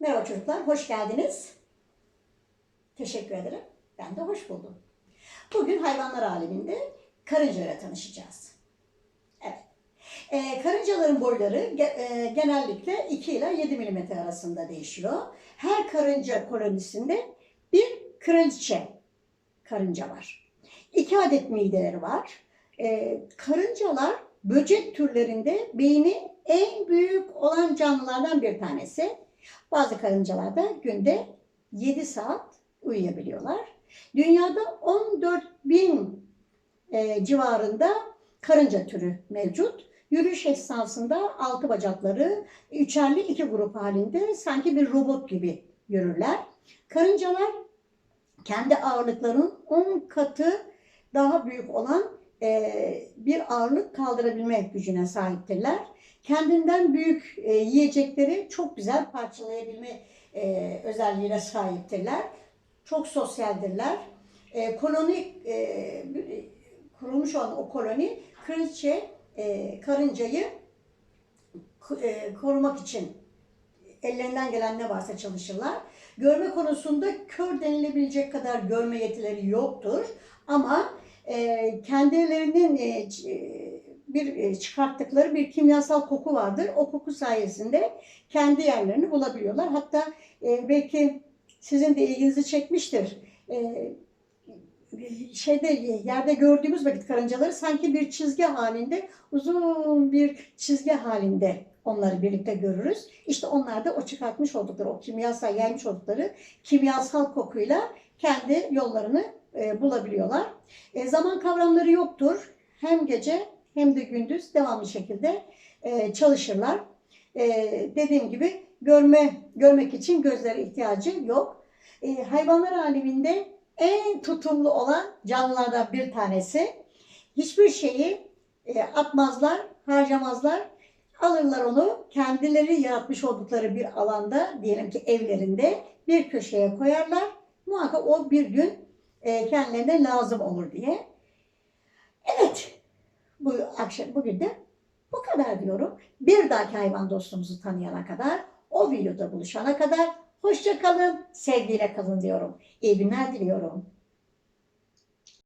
Merhaba çocuklar, hoş geldiniz. Teşekkür ederim. Ben de hoş buldum. Bugün hayvanlar aleminde karıncalarla tanışacağız. Evet. Ee, karıncaların boyları e, genellikle 2 ile 7 mm arasında değişiyor. Her karınca kolonisinde bir kraliçe karınca var. İki adet mideleri var. Ee, karıncalar böcek türlerinde beyni en büyük olan canlılardan bir tanesi. Bazı karıncalar da günde 7 saat uyuyabiliyorlar. Dünyada 14 bin e, civarında karınca türü mevcut. Yürüyüş esnasında altı bacakları üçerli iki grup halinde sanki bir robot gibi yürürler. Karıncalar kendi ağırlıklarının 10 katı daha büyük olan bir ağırlık kaldırabilme gücüne sahiptirler. Kendinden büyük e, yiyecekleri çok güzel parçalayabilme e, özelliğine sahiptirler. Çok sosyaldirler. E, koloni e, kurulmuş olan o koloni kraliçe e, karıncayı e, korumak için ellerinden gelen ne varsa çalışırlar. Görme konusunda kör denilebilecek kadar görme yetileri yoktur. Ama e, kendilerinin e, c- bir e, çıkarttıkları bir kimyasal koku vardır. O koku sayesinde kendi yerlerini bulabiliyorlar. Hatta e, belki sizin de ilginizi çekmiştir. E, şeyde yerde gördüğümüz vakit karıncaları sanki bir çizgi halinde uzun bir çizgi halinde onları birlikte görürüz. İşte onlar da o çıkartmış oldukları, o kimyasal yaymış oldukları kimyasal kokuyla kendi yollarını e, bulabiliyorlar. E, zaman kavramları yoktur. Hem gece hem de gündüz devamlı şekilde e, çalışırlar. Dediğim gibi görme görmek için gözlere ihtiyacı yok. Hayvanlar aleminde en tutumlu olan canlılardan bir tanesi. Hiçbir şeyi atmazlar, harcamazlar. Alırlar onu kendileri yaratmış oldukları bir alanda, diyelim ki evlerinde bir köşeye koyarlar. Muhakkak o bir gün e, kendilerine lazım olur diye. Evet, bu akşam bugün de bu kadar diyorum. Bir dahaki hayvan dostumuzu tanıyana kadar, o videoda buluşana kadar hoşça kalın, sevgiyle kalın diyorum. İyi günler diliyorum.